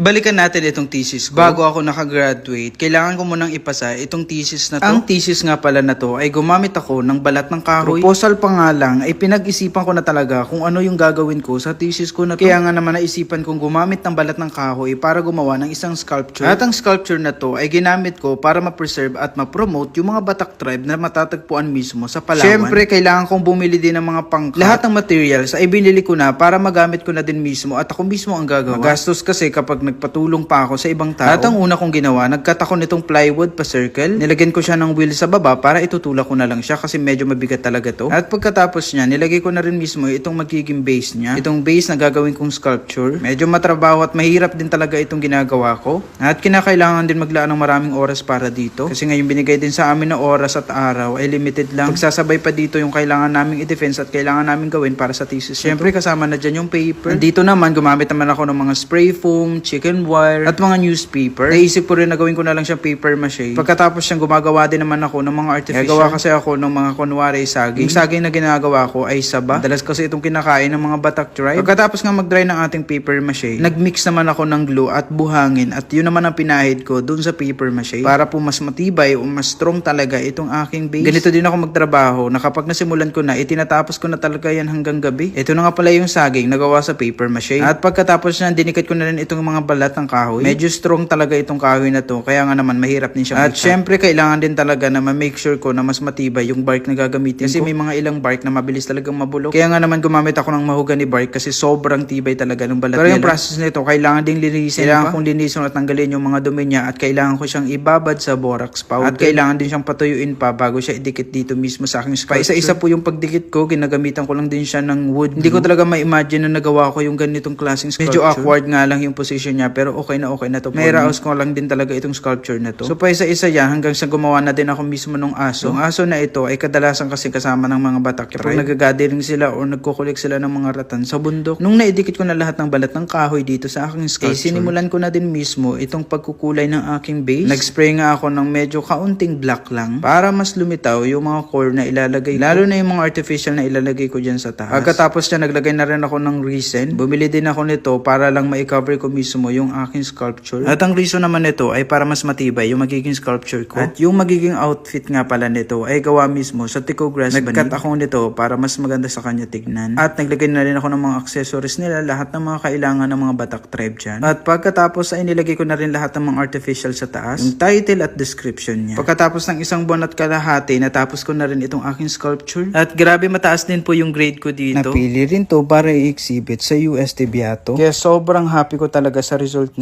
Balikan natin itong thesis ko. Bago ako nakagraduate, kailangan ko munang ipasa itong thesis na to. Ang thesis nga pala na to ay gumamit ako ng balat ng kahoy. Proposal pa nga lang ay pinag-isipan ko na talaga kung ano yung gagawin ko sa thesis ko na to. Kaya nga naman naisipan kong gumamit ng balat ng kahoy para gumawa ng isang sculpture. At ang sculpture na to ay ginamit ko para ma-preserve at ma-promote yung mga Batak tribe na matatagpuan mismo sa Palawan. Siyempre, kailangan kong bumili din ng mga pangkat. Lahat ng materials ay binili ko na para magamit ko na din mismo at ako mismo ang gagawa. Magastos kasi kapag nagpatulong pa ako sa ibang tao. At ang una kong ginawa, nagkat ako nitong plywood pa circle. Nilagyan ko siya ng wheel sa baba para itutulak ko na lang siya kasi medyo mabigat talaga to. At pagkatapos niya, nilagay ko na rin mismo itong magiging base niya. Itong base na gagawin kong sculpture. Medyo matrabaho at mahirap din talaga itong ginagawa ko. At kinakailangan din maglaan ng maraming oras para dito. Kasi ngayon binigay din sa amin na oras at araw ay limited lang. Pagsasabay pa dito yung kailangan naming i-defense at kailangan namin gawin para sa thesis. Siyempre kasama na dyan yung paper. Dito naman gumamit naman ako ng mga spray foam, chicken wire, at mga newspaper. Naisip ko rin na gawin ko na lang siyang paper mache. Pagkatapos siyang gumagawa din naman ako ng mga artificial. Gagawa kasi ako ng mga kunwari saging. Yung saging na ginagawa ko ay saba. Dalas kasi itong kinakain ng mga Batak tribe. Pagkatapos nga mag-dry ng ating paper mache, nag-mix naman ako ng glue at buhangin at yun naman ang pinahid ko dun sa paper mache para po mas matibay o mas strong talaga itong aking base. Ganito din ako magtrabaho na kapag nasimulan ko na, itinatapos ko na talaga yan hanggang gabi. Ito na nga pala yung saging nagawa sa paper mache. At pagkatapos na, dinikit ko na rin itong mga balat ng kahoy. Medyo strong talaga itong kahoy na to, kaya nga naman mahirap din siya. At syempre, kailangan din talaga na ma-make sure ko na mas matibay yung bark na gagamitin Kasi may mga ilang bark na mabilis talagang mabulok. Kaya nga naman gumamit ako ng mahogany bark kasi sobrang tibay talaga ng balat Pero yung process nito, kailangan ding linisin. Kailangan kong linisin at tanggalin yung mga dumi niya at kailangan ko siyang ibabad sa borax powder. At kailangan din siyang patuyuin pa bago siya idikit dito mismo sa aking sculpture. Isa-isa po yung pagdikit ko, ginagamitan ko lang din siya ng wood. Hindi ko talaga ma-imagine na nagawa ko yung ganitong klaseng sculpture. Medyo awkward nga lang yung position niya pero okay na okay na to. May raos ko lang din talaga itong sculpture na to. So pa isa-isa yan hanggang sa gumawa na din ako mismo ng aso. Yung aso na ito ay kadalasan kasi kasama ng mga batak. Kapag nagagathering sila o nagkukulik sila ng mga ratan sa bundok. Nung naidikit ko na lahat ng balat ng kahoy dito sa aking sculpture, eh, sinimulan ko na din mismo itong pagkukulay ng aking base. Nag-spray nga ako ng medyo kaunting black lang para mas lumitaw yung mga core na ilalagay ko. Lalo na yung mga artificial na ilalagay ko dyan sa taas. Pagkatapos niya, naglagay na rin ako ng resin. Bumili din ako nito para lang ma-cover ko mismo yung aking sculpture. At ang reason naman nito ay para mas matibay yung magiging sculpture ko. At yung magiging outfit nga pala nito ay gawa mismo sa Tico Grass Nag-cut ako nito para mas maganda sa kanya tignan. At naglagay na rin ako ng mga accessories nila, lahat ng mga kailangan ng mga Batak tribe dyan. At pagkatapos ay nilagay ko na rin lahat ng mga artificial sa taas, yung title at description niya. Pagkatapos ng isang buwan at kalahati, natapos ko na rin itong aking sculpture. At grabe mataas din po yung grade ko dito. Napili rin to para i-exhibit sa UST Beato. Kaya sobrang happy ko talaga sa result nito.